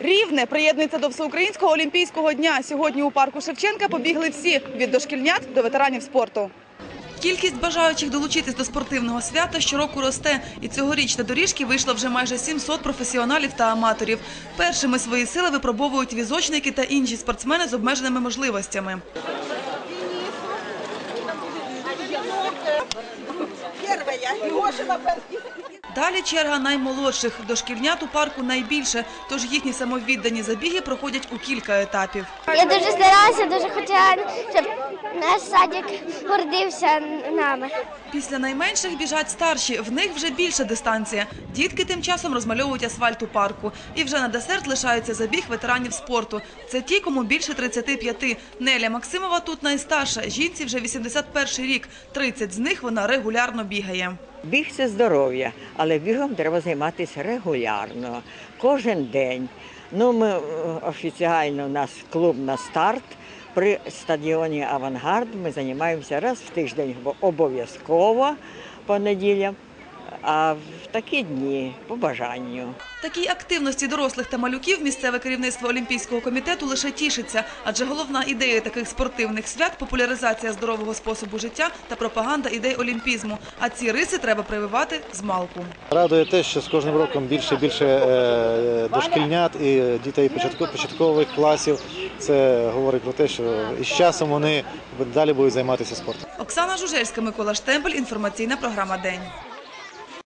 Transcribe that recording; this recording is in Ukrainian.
Рівне приєднується до всеукраїнського олімпійського дня. Сьогодні у парку Шевченка побігли всі від дошкільнят до ветеранів спорту. Кількість бажаючих долучитись до спортивного свята щороку росте, і цьогоріч на доріжки вийшло вже майже 700 професіоналів та аматорів. Першими свої сили випробовують візочники та інші спортсмени з обмеженими можливостями. Лешина Далі черга наймолодших. Дошкільнят у парку найбільше, тож їхні самовіддані забіги проходять у кілька етапів. Я дуже старалася, дуже хотіла, щоб наш садик гордився нами. Після найменших біжать старші, в них вже більша дистанція. Дітки тим часом розмальовують асфальт у парку. І вже на десерт лишається забіг ветеранів спорту. Це ті, кому більше 35. Неля Максимова тут найстарша. Жінці вже 81 рік. 30 з них вона регулярно бігає. Біг це здоров'я, але бігом треба займатися регулярно, кожен день. Ну, ми офіційно у нас клуб на старт. При стадіоні Авангард ми займаємося раз в тиждень, бо обов'язково по неділям, а в такі дні по бажанню. Такій активності дорослих та малюків місцеве керівництво Олімпійського комітету лише тішиться, адже головна ідея таких спортивних свят – популяризація здорового способу життя та пропаганда ідей олімпізму. А ці риси треба прививати з малку. Радує те, що з кожним роком більше і більше е, дошкільнят і дітей початкових класів. Це говорить про те, що із часом вони далі будуть займатися спортом. Оксана Жужельська, Микола Штемпель. Інформаційна програма «День».